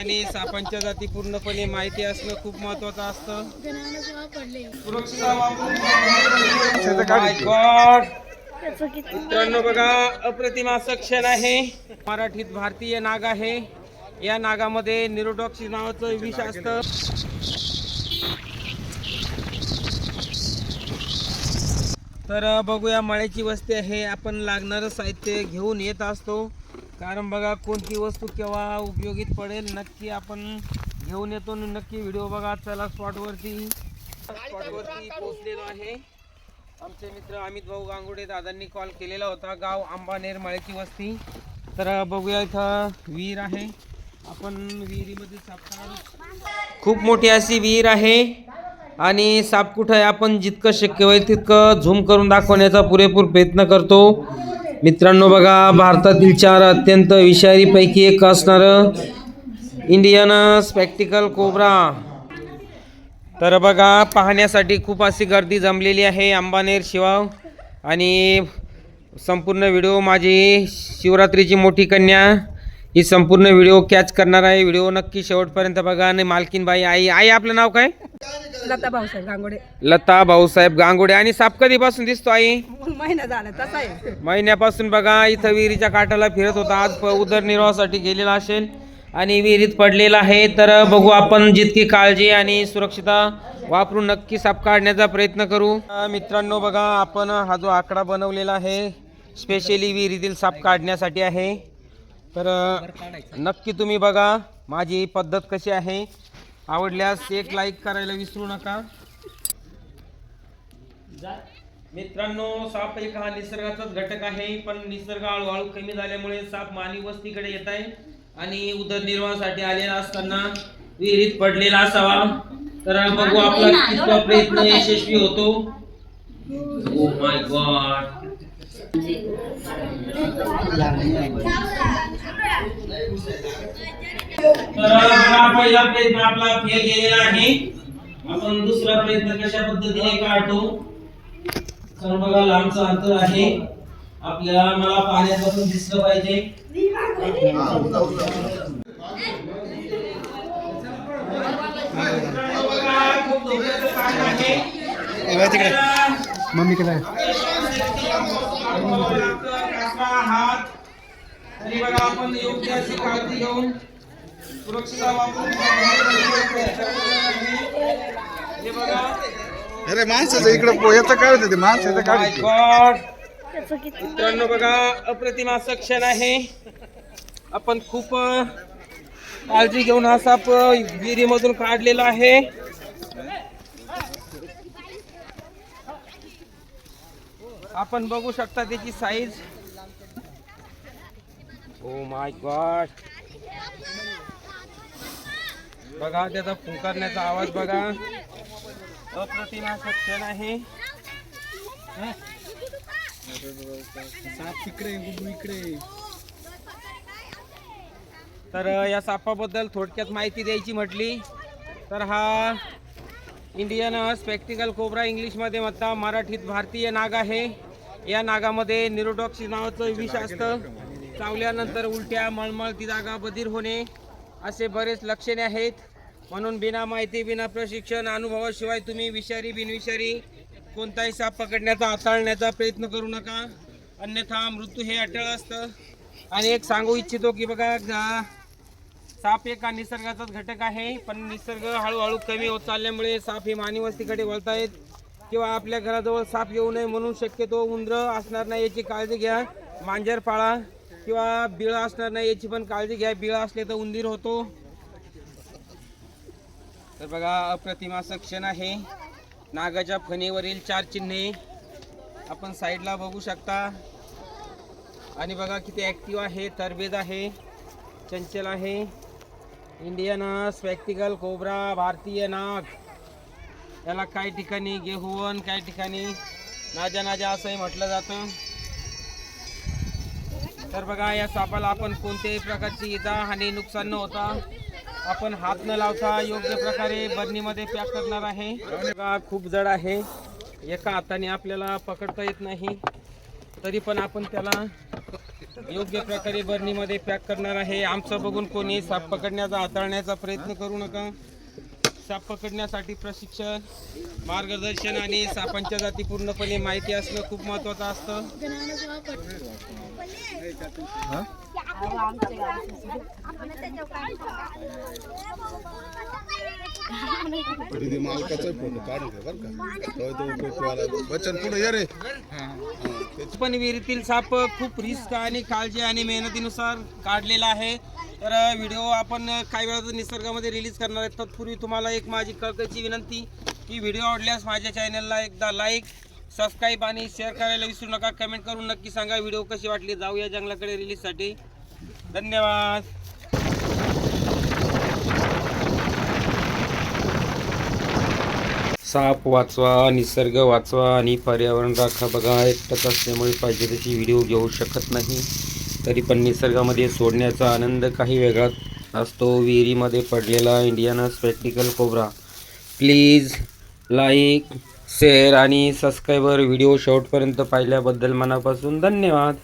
आणि सापांच्या जाती पूर्णपणे माहिती असणं खूप महत्वाचं असतं. मित्रांनो बघा अप्रतिम असं क्षण आहे. मराठीत भारतीय नाग आहे. या नागामध्ये निरोटॉक्सी नावाचं विष असतं. तर बघूया मळ्याची वस्ती आहे. आपण लागणारं साहित्य घेऊन येत असतो. कारण बघा कोणती वस्तू केव्हा उपयोगीत पडेल नक्की आपण घेऊन येतो नक्की व्हिडिओ बघा. चला स्पॉटवरती. स्पॉटवरती पोहोचलेलो आहे. आमचे मित्र अमित भाऊ गांगुडे दादांनी कॉल केलेला होता. गाव आंबानेर मळ्याची वस्ती. तर बघूया इथं विहीर आहे. आपण विहिरीमध्ये साप खूप मोठी अशी विहीर आहे. आणि साप कुठं आपण जितकं शक्य होईल तितकं झूम करून दाखवण्याचा पुरेपूर प्रयत्न करतो. मित्रांनो बघा भारतातील चार अत्यंत विषारीपैकी एक असणारं इंडियन स्पेक्टिकल कोबरा तर बघा पाहण्यासाठी खूप अशी गर्दी जमलेली आहे अंबानेर शिवाव. आणि संपूर्ण व्हिडिओ माझी शिवरात्रीची मोठी कन्या ही संपूर्ण व्हिडिओ कॅच करणार आहे. व्हिडिओ नक्की शेवटपर्यंत बघा. आणि मालकीनबाई आई आई आपलं नाव काय? लता भाऊसाहेब गांगोडे. लता भाऊसाहेब गांगुडे. आणि साप कधीपासून दिसतो आई? महिना झाला तसा आहे. महिन्यापासून बघा इथं विहिरीच्या काठाला फिरत होता. आज प- उदरनिर्वाहासाठी गेलेला असेल आणि विहिरीत पडलेला आहे. तर बघू आपण जितकी काळजी आणि सुरक्षिता वापरून नक्की साप काढण्याचा प्रयत्न करू. अ, मित्रांनो बघा आपण हा जो आकडा बनवलेला आहे स्पेशली विहिरीतील साप काढण्यासाठी आहे. तर अ, नक्की तुम्ही बघा माझी पद्धत कशी आहे. आवडल्यास एक लाईक करायला विसरू नका. मित्रांनो साप एक हा निसर्गाचाच घटक आहे पण निसर्ग हळूहळू कमी झाल्यामुळे साप मानवी वस्तीकडे येत आहे आणि उदरनिर्वाहासाठी आलेला असताना विहिरीत पडलेला असावा. तर बघू आपला कितवा प्रयत्न यशस्वी होतो. ओ माय गॉड तर हा पहिला प्रयत्न आपला फेल गेलेला आहे? आपण दुसरा प्रयत्न कशा पद्धतीने काढतो तर बघा लांबचं अंतर आहे आपल्याला मला पाण्यापासून दिसलं पाहिजे मम्मी कडे हात आणि बघा आपण योग्य अशी काळजी घेऊन सुरक्षिता वापरून हे बघा अरे माणसाचं इकडं याचं काय होतं ते? माणसाचं काय मित्रांनो बघा अप्रतिम असं क्षण आहे. आपण खूप काळजी घेऊन हा साप मधून विहिरीमधून काढलेला आहे. आपण बघू शकता त्याची साईज ओ माय गॉड बघा त्याचा फुंकारण्याचा आवाज बघा. अप्रतिम असं क्षण आहे. साप तिकडे इकडे. तर या सापाबद्दल थोडक्यात माहिती द्यायची म्हटली तर हा इंडियन स्पेक्टिकल कोब्रा इंग्लिशमध्ये म्हणता मराठीत भारतीय नाग आहे. या नागामध्ये निरोटॉक्सी नावाचं विष असतं. चावल्यानंतर उलट्या मळमळ ती जागा बधीर होणे असे बरेच लक्षणे आहेत. म्हणून बिना माहिती बिना प्रशिक्षण अनुभवाशिवाय तुम्ही विषारी बिनविषारी कोणताही साप पकडण्याचा हाताळण्याचा प्रयत्न करू नका. अन्यथा मृत्यू हे अटळ असतं. आणि एक सांगू इच्छितो की बघा साप एक निसर्गाचाच घटक आहे पण निसर्ग हळूहळू कमी होत चालल्यामुळे साप हे मानवी वस्तीकडे वळतायत किंवा आपल्या घराजवळ साप येऊ नये म्हणून शक्यतो उंदर असणार नाही याची काळजी घ्या मांजर पाळा किंवा बिळ असणार नाही याची पण काळजी घ्या. बिळ असले तर उंदीर होतो. तर बघा अप्रतिमा सक्षण क्षण आहे. नागाच्या फणीवरील चार चिन्हे आपण साईडला बघू शकता. आणि बघा किती ॲक्टिव्ह आहे तरबेज आहे चंचल आहे. इंडियन स्पेक्टिकल कोब्रा भारतीय नाग. याला काही ठिकाणी गेहुवन काही ठिकाणी नाजा नाजा असंही म्हटलं जातं. तर बघा या सापाला आपण कोणत्याही प्रकारची इजा हानी नुकसान न होता आपण हात न लावता योग्य प्रकारे बरणीमध्ये पॅक करणार आहे. बघा खूप जड आहे. एका हाताने आपल्याला पकडता येत नाही. तरी पण आपण त्याला योग्य प्रकारे बरणीमध्ये पॅक करणार आहे. आमचं बघून कोणी साप पकडण्याचा हाताळण्याचा प्रयत्न करू नका. साप पकडण्यासाठी प्रशिक्षण मार्गदर्शन आणि सापांच्या जाती पूर्णपणे माहिती असणं खूप महत्त्वाचं असतं. दीदी मालकाचा फोटो काढून घे बरं का. तो बच्चन पुढे ये रे. पण विहिरीतील साप खूप रिस्क आणि काळजी आणि मेहनतीनुसार काढलेला आहे. तर व्हिडिओ आपण काही वेळात निसर्गामध्ये रिलीज करणार आहे तत्पूर्वी तुम्हाला एक माझी कळकळची विनंती की व्हिडिओ आवडल्यास माझ्या चॅनलला एकदा लाईक सबस्क्राईब आणि शेअर करायला विसरू नका. कमेंट करून नक्की सांगा व्हिडिओ कशी वाटली. जाऊया जंगलाकडे रिलीजसाठी. धन्यवाद. साप वाचवा निसर्ग वाचवा आणि पर्यावरण राखा. बघा एकटंच असल्यामुळे पाहिजे तशी व्हिडिओ घेऊ शकत नाही. तरी पण निसर्गामध्ये सोडण्याचा आनंद काही वेगळाच असतो. विहिरीमध्ये पडलेला Indian spectacle cobra please like share आणि सबस्क्राईबर व्हिडिओ शेवटपर्यंत पाहिल्याबद्दल मनापासून धन्यवाद.